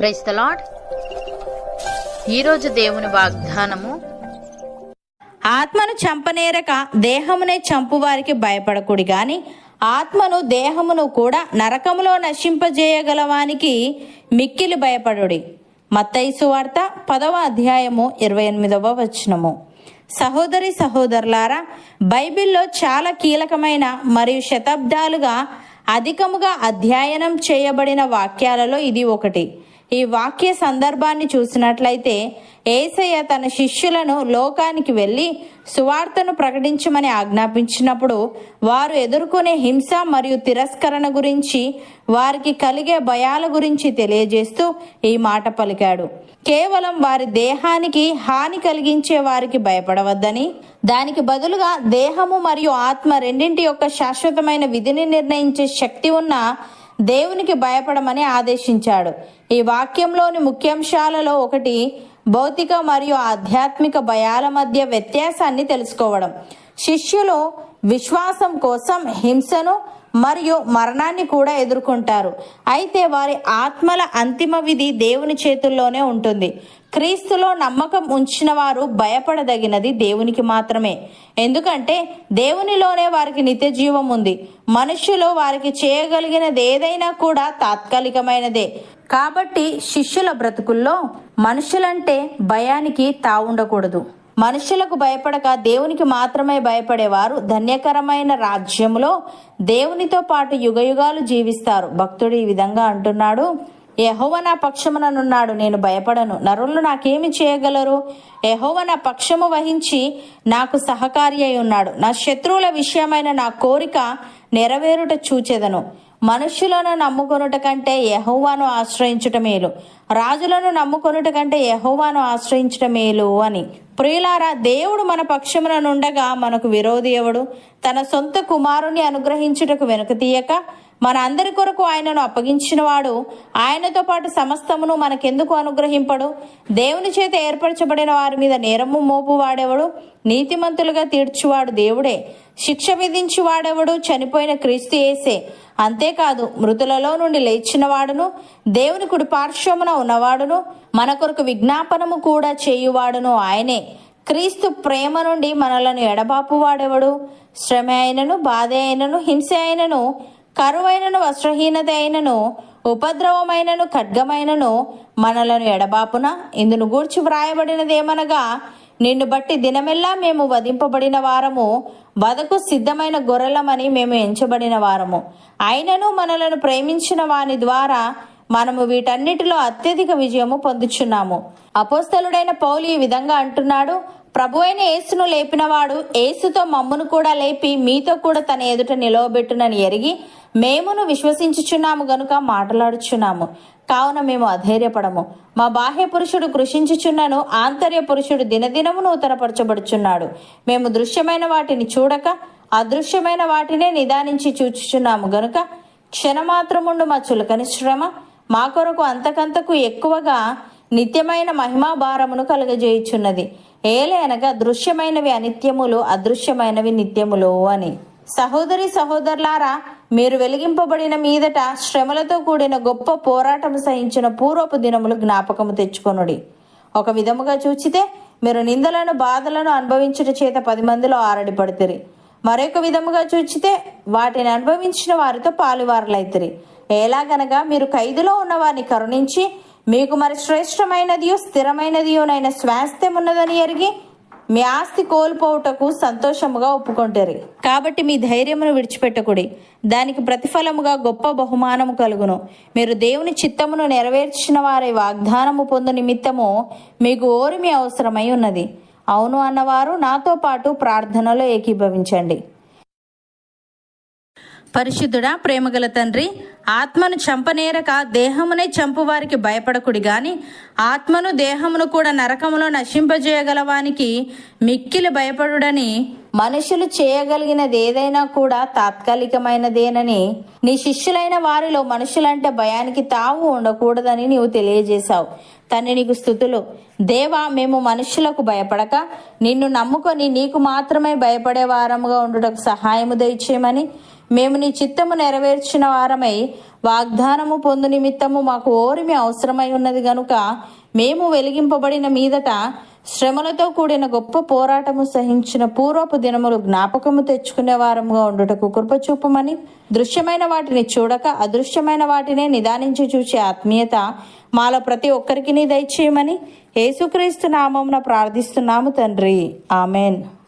Price the lord ఈరోజు దేవుని వాగ్దానము ఆత్మను చంపనేరక దేహమునే చంపువారికి భయపడకుడి గాని ఆత్మను దేహమును కూడా నరకములో నశింపజేయగలవానికి మిక్కిలి భయపడుడి. మత్తైసు వార్త పదవ అధ్యాయము ఇరవై ఎనిమిదవ వచనము. సహోదరి సహోదరులారా బైబిల్లో చాలా కీలకమైన మరియు శతాబ్దాలుగా అధికముగా అధ్యయనం చేయబడిన వాక్యాలలో ఇది ఒకటి. ఈ వాక్య సందర్భాన్ని చూసినట్లయితే ఏసయ్య తన శిష్యులను లోకానికి వెళ్ళి సువార్తను ప్రకటించమని ఆజ్ఞాపించినప్పుడు వారు ఎదుర్కొనే హింస మరియు తిరస్కరణ గురించి వారికి కలిగే భయాల గురించి తెలియజేస్తూ ఈ మాట పలికాడు. కేవలం వారి దేహానికి హాని కలిగించే వారికి భయపడవద్దని దానికి బదులుగా దేహము మరియు ఆత్మ రెండింటి యొక్క శాశ్వతమైన విధిని నిర్ణయించే శక్తి ఉన్న దేవునికి భయపడమని ఆదేశించాడు. ఈ వాక్యంలోని ముఖ్యాంశాలలో ఒకటి భౌతిక మరియు ఆధ్యాత్మిక భయాల మధ్య వ్యత్యాసాన్ని తెలుసుకోవడం. శిష్యులు విశ్వాసం కోసం హింసను మరియు మరణాన్ని కూడా ఎదుర్కొంటారు. అయితే వారి ఆత్మల అంతిమ విధి దేవుని చేతుల్లోనే ఉంటుంది. క్రీస్తులో నమ్మకం ఉంచిన వారు భయపడదగినది దేవునికి మాత్రమే. ఎందుకంటే దేవునిలోనే వారికి నిత్య జీవం ఉంది. మనుషులు వారికి చేయగలిగినది ఏదైనా కూడా తాత్కాలికమైనదే. కాబట్టి శిష్యుల బ్రతుకుల్లో మనుషులంటే భయానికి తావుండకూడదు. మనుషులకు భయపడక దేవునికి మాత్రమే భయపడేవారు ధన్యకరమైన రాజ్యములో దేవునితో పాటు యుగయుగాలు జీవిస్తారు. భక్తుడు ఈ విధంగా అంటున్నాడు యహోవ నా పక్షముననున్నాడు నేను భయపడను. నరులు నాకేమి చేయగలరు? యహోవ నా పక్షము వహించి నాకు సహకారి అయి ఉన్నాడు. నా శత్రువుల విషయమైన నా కోరిక నెరవేరుట చూచెదను. మనుష్యులను నమ్ముకొనుట కంటే యహోవాను ఆశ్రయించుట మేలు. రాజులను నమ్ముకొనుట కంటే యహోవాను ఆశ్రయించుట మేలు అని. ప్రియులారా దేవుడు మన పక్షమున నుండగా మనకు విరోధి ఎవడు? తన సొంత కుమారుని అనుగ్రహించుటకు వెనుక తీయక మన అందరి కొరకు ఆయనను అప్పగించినవాడు ఆయనతో పాటు సమస్తమును మనకెందుకు అనుగ్రహింపడు? దేవుని చేత ఏర్పరచబడిన వారి మీద నేరము మోపు వాడెవడు? నీతిమంతులుగా తీర్చువాడు దేవుడే. శిక్ష విధించి వాడెవడు? చనిపోయిన క్రీస్తు ఏసే అంతేకాదు మృతులలో నుండి లేచినవాడును దేవుని కుడి పార్శ్వమున ఉన్నవాడును మన కొరకు విజ్ఞాపనము కూడా చేయువాడును ఆయనే. క్రీస్తు ప్రేమ నుండి మనలను ఎడబాపు వాడెవడు శ్రమ అయినను బాధ అయినను హింస అయినను కరువైనను వస్త్రహీనత అయినను ఉపద్రవమైనను ఖడ్గమైనను మనలను ఎడబాపున ఇందును గూర్చి వ్రాయబడినదేమనగా నిన్ను బట్టి దినమెల్లా మేము వధింపబడిన వారము వదకు సిద్ధమైన గొర్రెలమని మేము ఎంచబడిన వారము. అయినను మనలను ప్రేమించిన వాని ద్వారా మనము వీటన్నిటిలో అత్యధిక విజయము పొందుచున్నాము. అపోస్తలుడైన పౌలు ఈ విధంగా అంటున్నాడు ప్రభు అయిన ఏసును లేపినవాడు ఏసుతో మమ్మును కూడా లేపి మీతో కూడా తన ఎదుట నిలవబెట్టునని ఎరిగి మేమును విశ్వసించుచున్నాము గనుక మాట్లాడుచున్నాము. కావున మేము అధైర్యపడము. మా బాహ్య పురుషుడు కృషించుచున్నను ఆంతర్య పురుషుడు దినదినము నూతనపరచబడుచున్నాడు మేము దృశ్యమైన వాటిని చూడక అదృశ్యమైన వాటినే నిదానించి చూచుచున్నాము గనుక క్షణమాత్రముండు మా చులకని శ్రమ మా కొరకు అంతకంతకు ఎక్కువగా నిత్యమైన మహిమా భారమును కలుగజేయుచున్నది. ఏలే అనగా దృశ్యమైనవి అనిత్యములు అదృశ్యమైనవి నిత్యములు అని. సహోదరి సహోదరులారా మీరు వెలిగింపబడిన మీదట శ్రమలతో కూడిన గొప్ప పోరాటము సహించిన పూర్వపు దినములు జ్ఞాపకము తెచ్చుకొనుడి. ఒక విధముగా చూచితే మీరు నిందలను బాధలను అనుభవించుట చేత పది మందిలో ఆరడి పడుతుంది మరొక విధముగా చూచితే వాటిని అనుభవించిన వారితో పాలువారులైతిరి. ఎలాగనగా మీరు ఖైదులో ఉన్న వారిని కరుణించి మీకు మరి శ్రేష్టమైనదియో స్థిరమైనదియోనైన స్వాస్థ్యం ఉన్నదని ఎరిగి మీ ఆస్తి కోల్పోవుటకు సంతోషముగా ఒప్పుకుంటారు. కాబట్టి మీ ధైర్యమును విడిచిపెట్టకుడి. దానికి ప్రతిఫలముగా గొప్ప బహుమానము కలుగును. మీరు దేవుని చిత్తమును నెరవేర్చిన వారి వాగ్దానము పొందు నిమిత్తము మీకు ఓరిమి అవసరమై ఉన్నది. అవును అన్నవారు నాతో పాటు ప్రార్థనలో ఏకీభవించండి. పరిశుద్ధుడా ప్రేమగల తండ్రి ఆత్మను చంపనేరక దేహమునే చంపువారికి భయపడకుడి గాని ఆత్మను దేహమును కూడా నరకములో నశింపజేయగలవానికి మిక్కిలి భయపడుడని మనుషులు చేయగలిగినది ఏదైనా కూడా తాత్కాలికమైనదేనని నీ శిష్యులైన వారిలో మనుషులంటే భయానికి తావు ఉండకూడదని నీవు తెలియజేశావు. తండ్రి నీకు స్థుతులు. దేవా మేము మనుషులకు భయపడక నిన్ను నమ్ముకొని నీకు మాత్రమే భయపడే వారముగా ఉండుటకు సహాయము దయచేయమని మేము నీ చిత్తము నెరవేర్చిన వారమై వాగ్దానము పొందు నిమిత్తము మాకు ఓరిమి అవసరమై ఉన్నది గనుక మేము వెలిగింపబడిన మీదట శ్రమలతో కూడిన గొప్ప పోరాటము సహించిన పూర్వపు దినములు జ్ఞాపకము తెచ్చుకునే వారముగా ఉండుటకు కృపచూపమని దృశ్యమైన వాటిని చూడక అదృశ్యమైన వాటినే నిదానించి చూసే ఆత్మీయత మాలో ప్రతి ఒక్కరికి దయచేయమని యేసుక్రీస్తు నామమున ప్రార్థిస్తున్నాము తండ్రి. ఆమెన్.